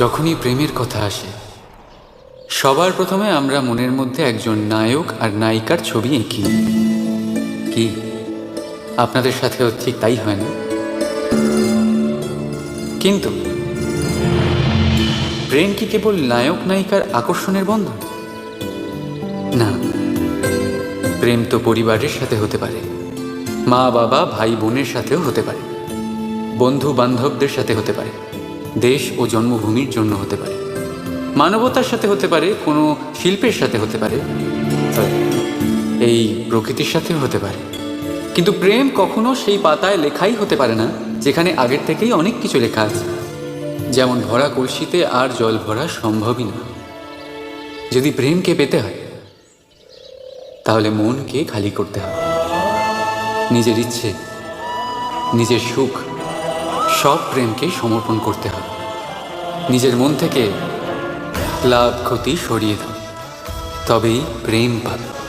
যখনই প্রেমের কথা আসে, সবার প্রথমে আমরা মনের মধ্যে একজন নায়ক আর নায়িকার ছবি এঁকি। কি? আপনাদের সাথেও ঠিক তাই হয় না? কিন্তু, প্রেম কি কেবল নায়ক নায়িকার আকর্ষণের বন্ধন? না, প্রেম তো পরিবারের সাথে হতে পারে। মা, বাবা, ভাই, বোনের সাথেও হতে পারে। বন্ধু বান্ধবদের সাথে হতে পারে। দেশ ও জন্মভূমির জন্য হতে পারে। মানবতার সাথে হতে পারে, কোনো শিল্পের সাথে হতে পারে এই প্রকৃতির সাথেও হতে পারে। কিন্তু প্রেম কখনো সেই পাতায় লেখাই হতে পারে না, যেখানে আগের থেকেই অনেক কিছু লেখা আছে। যেমন ভরা কলসিতে আর জল ভরা সম্ভবই না। যদি প্রেমকে পেতে হয়, তাহলে মনকে খালি করতে হবে। নিজের ইচ্ছে, নিজের সুখ সব প্রেমকে সমর্পণ করতে হবে। নিজের মন থেকে লাভ ক্ষতি সরিয়ে দাও। তবেই প্রেম পাবে।